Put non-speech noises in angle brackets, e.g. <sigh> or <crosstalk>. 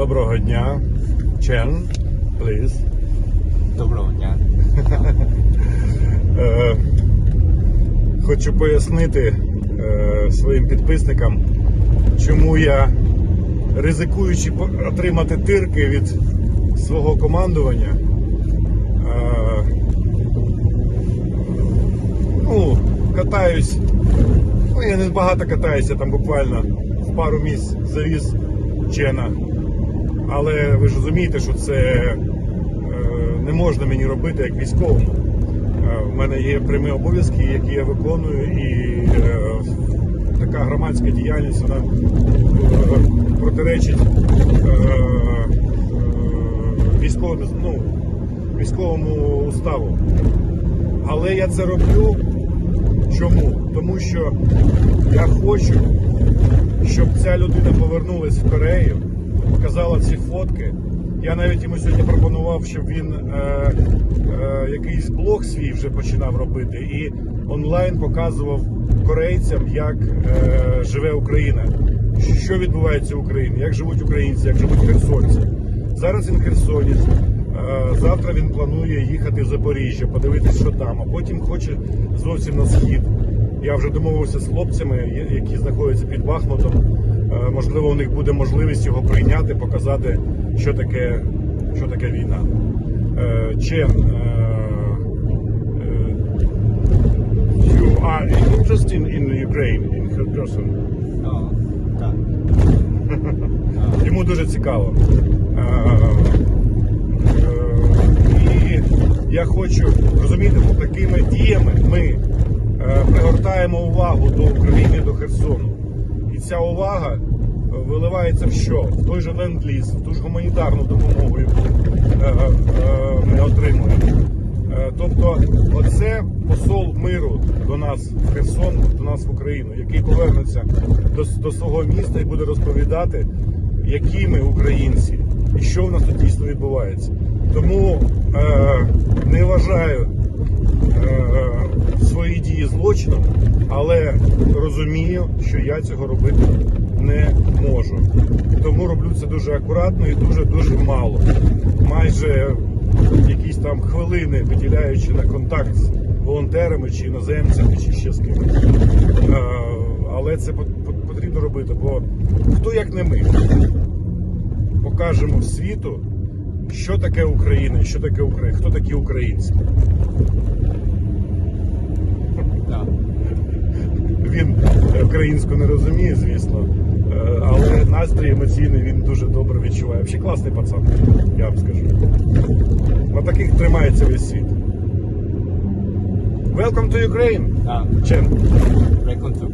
Доброго дня. Чен, please. Доброго дня. <laughs> Е, хочу пояснити е, своїм підписникам, чому я, ризикуючи отримати тирки від свого командування, е, ну, катаюсь. Ну, я не багато катаюся, там буквально в пару місць завіз Чена. Але ви ж розумієте, що це е, не можна мені робити як військовому. Е, В мене є прямі обов'язки, які я виконую, і е, така громадська діяльність вона протиречить військовому, ну, військовому уставу. Але я це роблю чому? Тому що я хочу, щоб ця людина повернулась в Корею, показала ці фотки. Я навіть йому сьогодні пропонував, щоб він е, е, якийсь блог свій вже починав робити і онлайн показував корейцям, як е, живе Україна, що відбувається в Україні, як живуть українці, як живуть херсонці. Зараз він херсонець. Е, Завтра він планує їхати в Запоріжжя, подивитись, що там, а потім хоче зовсім на схід. Я вже домовився з хлопцями, які знаходяться під Бахмутом. Е, Можливо, у них буде можливість його прийняти, показати, що таке, що таке війна. Е, Чен, you are interested in Ukraine, in. О, так. <laughs> Йому дуже цікаво. Е, І я хочу розуміти, такими діями ми пригортаємо увагу до України, до Херсону. Ця увага е, виливається в що? В той же ленд-ліз, в ту ж гуманітарну допомогу, яку е, е, ми отримуємо. Тобто, оце посол миру до нас Херсон, до нас в Україну, який повернеться до, до свого міста і буде розповідати, які ми українці і що в нас тут дійсно відбувається. Тому е, не вважаю злочином, але розумію, що я цього робити не можу. Тому роблю це дуже акуратно і дуже дуже мало. Майже якісь там хвилини виділяючи на контакт з волонтерами чи іноземцями, чи ще з кимось. Е, Але це пот- пот- потрібно робити, бо хто як не ми покажемо світу, що таке Україна, що таке Україна, хто такі українці. Він українську не розуміє, звісно, е, але настрій емоційний він дуже добре відчуває. Взагалі класний пацан, я вам скажу. На таких тримається весь світ. Welcome to Ukraine. Чен. Реконту.